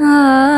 啊。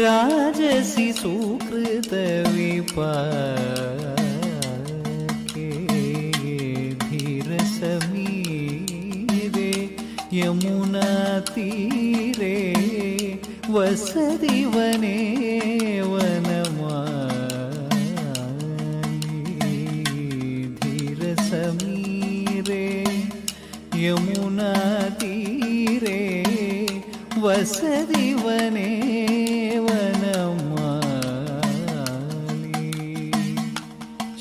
राजसि धीर के यमुना यमुनातीरे वसदी वने वनमा धीरसमीरे यमुनातीरे वसति वने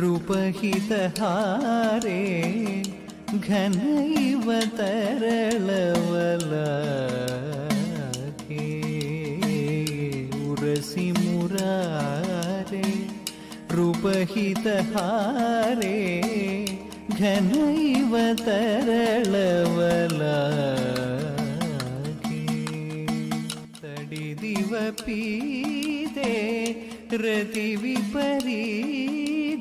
ರೂಪಹಿತಹಾರೇ ಘನ ಇವ ತರಳವಲಕೆ ಉರಸಿ ಮುರಾರೆ ರೂಪಹಿತಹಾರೇ ಘನ ಇವ ತರಳವಲಕೆ पीते ಪೀದೆ ರತಿ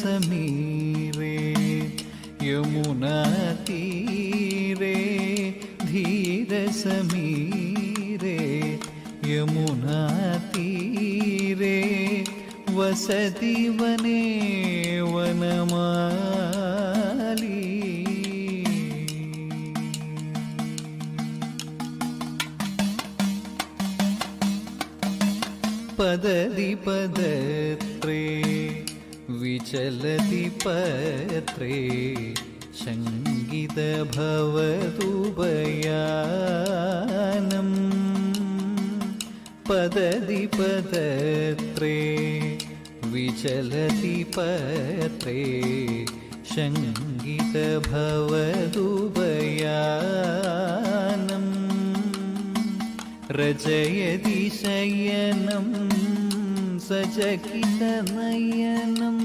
சமீவே யமுனா தீரே धीर समीरे यमुना तीरे वसति वने वनमाली पददि पद चलतिपत्रे शङ्गितभवदुपयानम् पदति पदत्रे विचलति पत्रे शङ्गितभवदुपयानम् रचयति शयनं सचकितनयनम्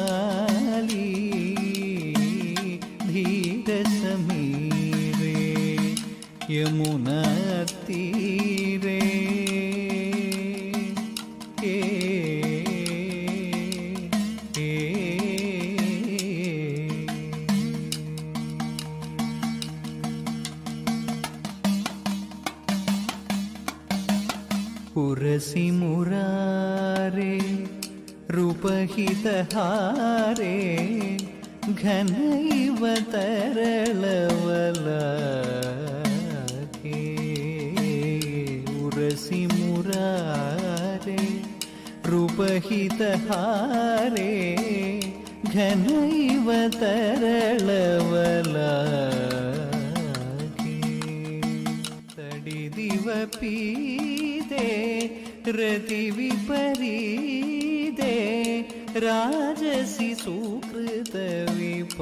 യമുനീരേ പുരസിമുരാരേ ഘനൈവതേ हे घन तरलवला तड़ी दिव पीते रति विपरी दे राजसी सुकृत विप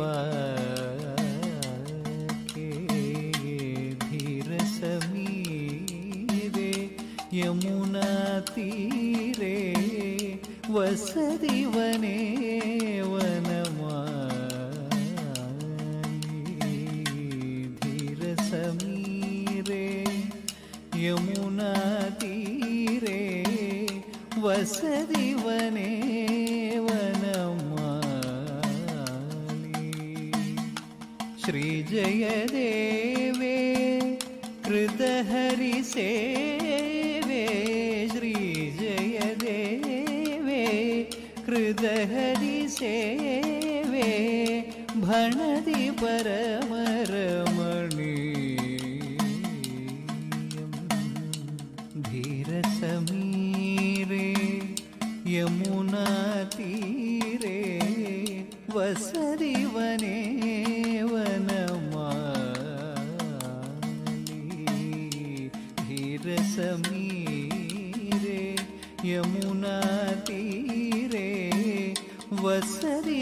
धीर समी रे यमुना तीरे रे വസതിവനേ വനമാധീരസമീരേ യമുനാതീരേ വസതിവനേ വനമാലി ശ്രീജയദേവേ कृतहरिसेवे श्रीज हृदयरि सेवे भणति परमरमणीयं धीरसमीरे यमुनातीरे वसरी वने वनमाली धीरसमीरे यमुनातीरे வசரி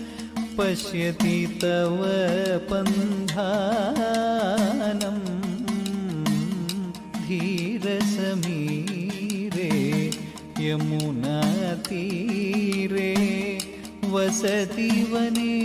पश्यति तव पन्धानम् धीरसमीरे यमुनातीरे वसति वने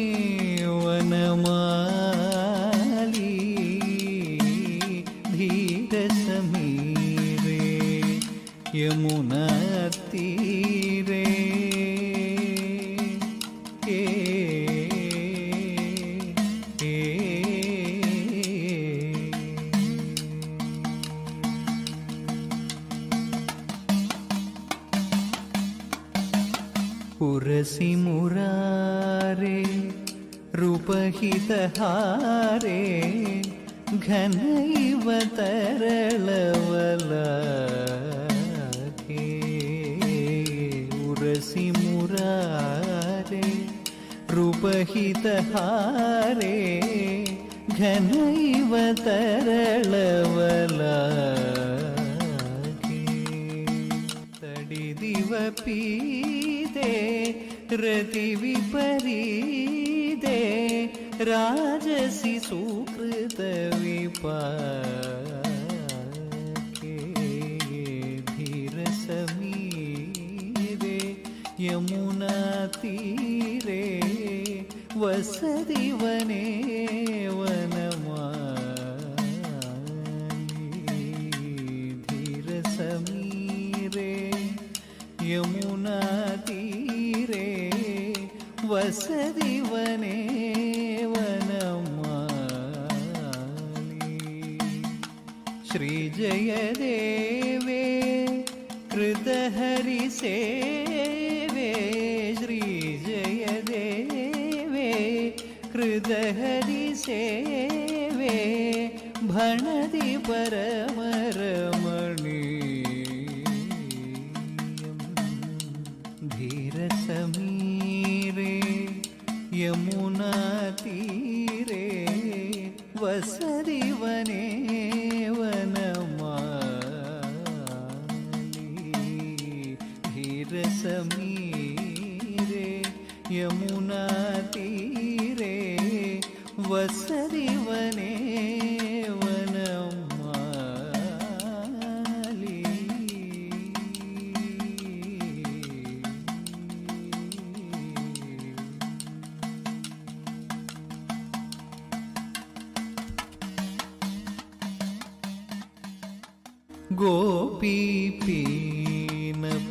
उपहितहारे घनैव तरलवलाके तडिदिवपीते रतिविपरीदे राजसि सुकृतविपाके धीरसमीरे यमुनाती வசதிவனே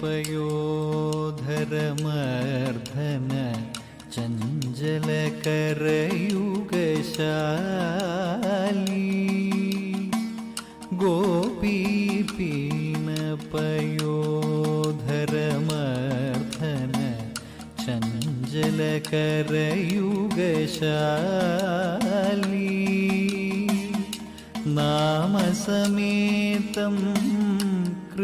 कृपयोधरमर्धन चञ्चलकरयुगशाली गोपीपीणपयोधरमर्धन चञ्चलकरयुगशाली नामसमेतम्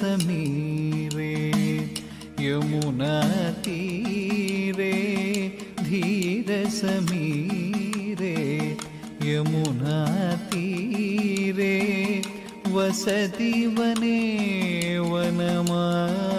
समीरे यमुना तीरे धीर समीरे यमुना तीरे वसति वने वनमा